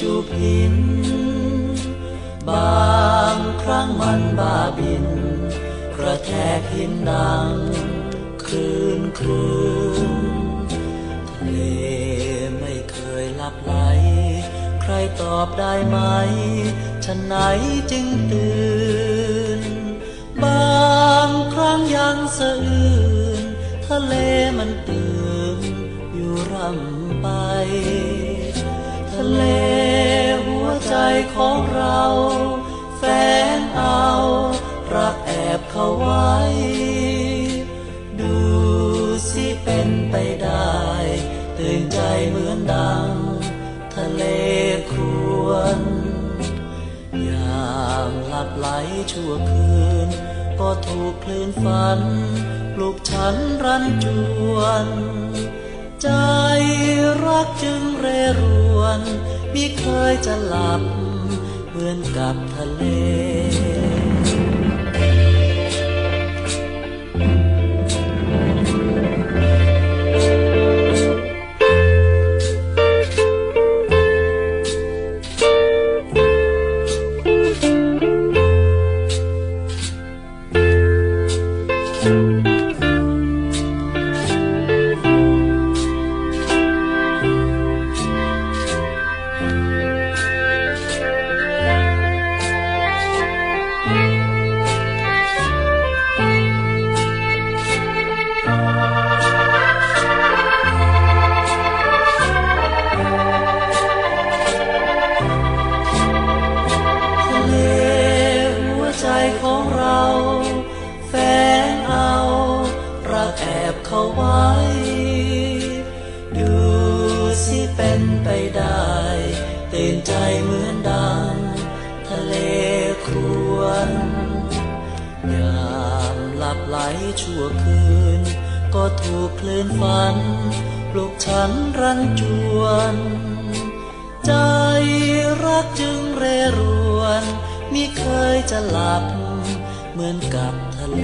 จูบหิน บางครั้งมันบ้าบิน ระแทกหินดังคลื่นคลื่นทะเลไม่เคยหลับไหล ใครตอบได้ไหม ฉันไหนจึงตื่น บางครั้งยังสะอื้นทะเลมันตื่นอยู่ร่ำไป ทะเลหัวใจของเรา ตื่นใจเหมือนดังทะเลครวญอย่างหลับไหลชั่วคืน ก็ถูกคลื่นฝัน ปลุกฉันรันจวน ใจรักจึงเรรวนมิเคยจะหลับ เหมือนกับทะเล ท เป็นไปได้ ตื่นใจเหมือนดัง ทะเลครวญยามหลับไหลชั่วคืน ก็ถูกคลื่นฝัน ปลุกฉันรันจวน ใจรักจึงเรรวนมิเคยจะหลับ เหมือนกับทะเล